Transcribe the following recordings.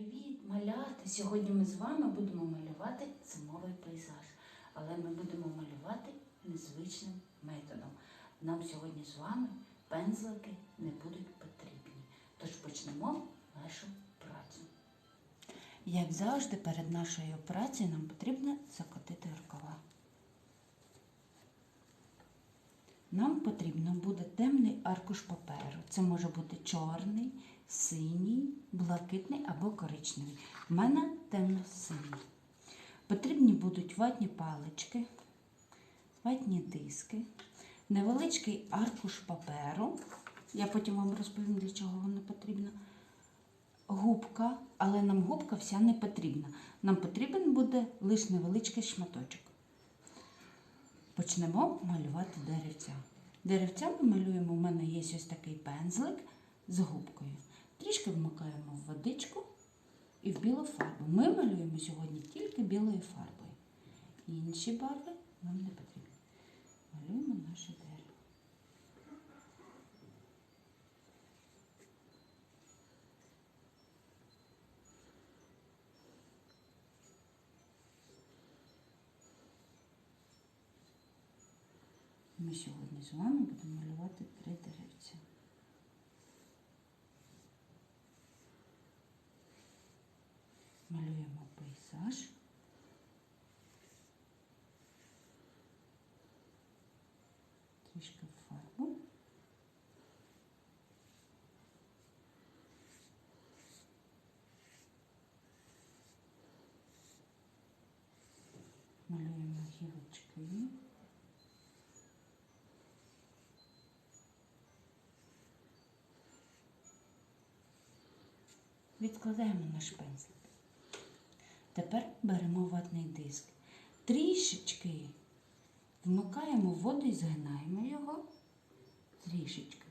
Привіт, малята! Сьогодні ми з вами будемо малювати зимовий пейзаж, але ми будемо малювати незвичним методом. Нам сьогодні з вами пензлики не будуть потрібні. Тож почнемо нашу працю. Як завжди, перед нашою працею нам потрібно закотити рукава. Нам потрібно буде темний аркуш паперу. Це може бути чорний, синій, блакитний або коричневий. У мене темно-синій. Потрібні будуть ватні палички, ватні диски, невеличкий аркуш паперу. Я потім вам розповім, для чого воно потрібно. Губка, але нам губка вся не потрібна. Нам потрібен буде лише невеличкий шматочок. Почнемо малювати деревця. Деревця ми малюємо, у мене є ось такий пензлик з губкою. Трішки вмикаємо в водичку і в білу фарбу. Ми малюємо сьогодні тільки білою фарбою. Інші барви нам не потрібні. Малюємо наше дерево. Ми сьогодні з вами будемо малювати три деревця. Малюємо пейзаж. Трішки фарбу. Малюємо гілочки. Відкладаємо наш пензлик. Тепер беремо ватний диск. Трішечки вмикаємо воду і згинаємо його трішечки.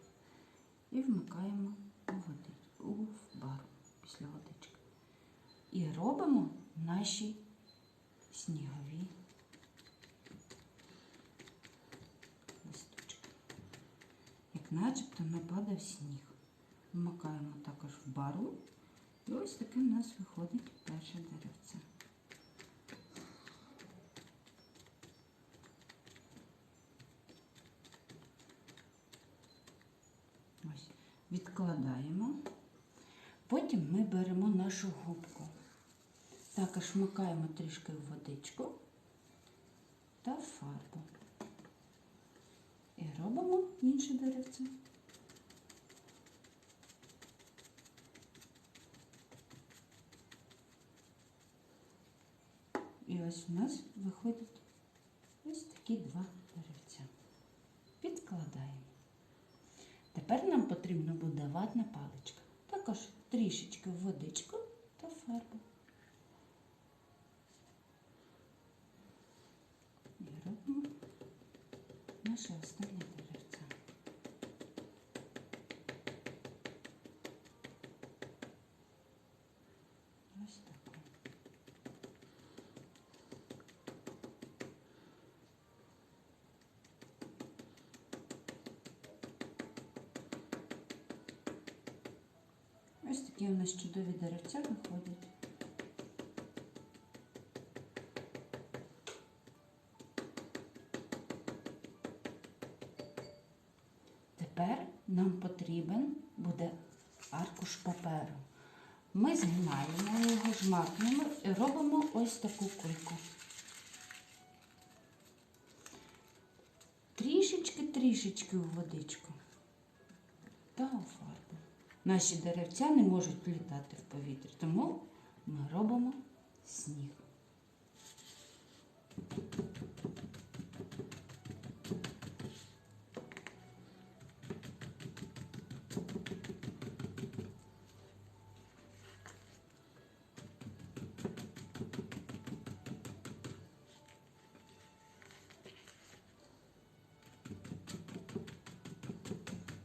І вмикаємо у води, у бар після водички. І робимо наші снігові листочки. Як начебто нападав сніг. Вмикаємо також в бару. І ось таке в нас виходить перше деревце. Ось, відкладаємо. Потім ми беремо нашу губку. Також вмикаємо трішки в водичку та фарбу. І робимо інше деревце. І ось у нас виходять ось такі два деревця. Підкладаємо. Тепер нам потрібно буде ватна паличка. Також трішечки водичку та фарбу. І робимо наше останнє деревце. Ось таке. Ось такі у нас чудові деревця виходять. Тепер нам потрібен буде аркуш паперу. Ми згинаємо його, жмакнемо і робимо ось таку кульку. Трішечки-трішечки у водичку та. Наші деревця не можуть літати в повітрі, тому ми робимо сніг.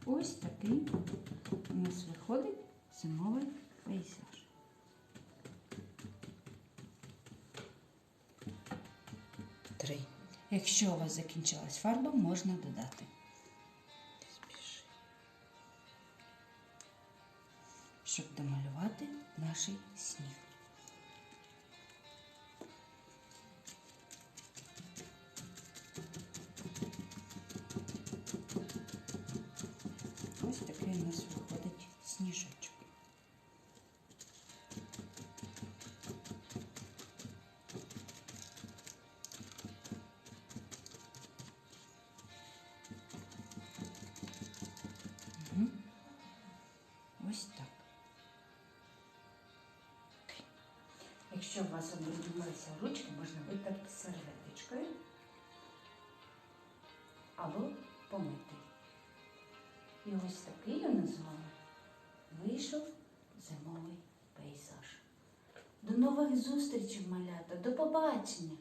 Ось такий у нас виходить зимовий пейзаж. Три. Якщо у вас закінчилась фарба, можна додати. щоб домалювати наш сніг. Якщо у вас обрудилися ручки, можна витерти серветочкою або помити. І ось такий у нас з вами вийшов зимовий пейзаж. До нових зустрічей, малята, до побачення!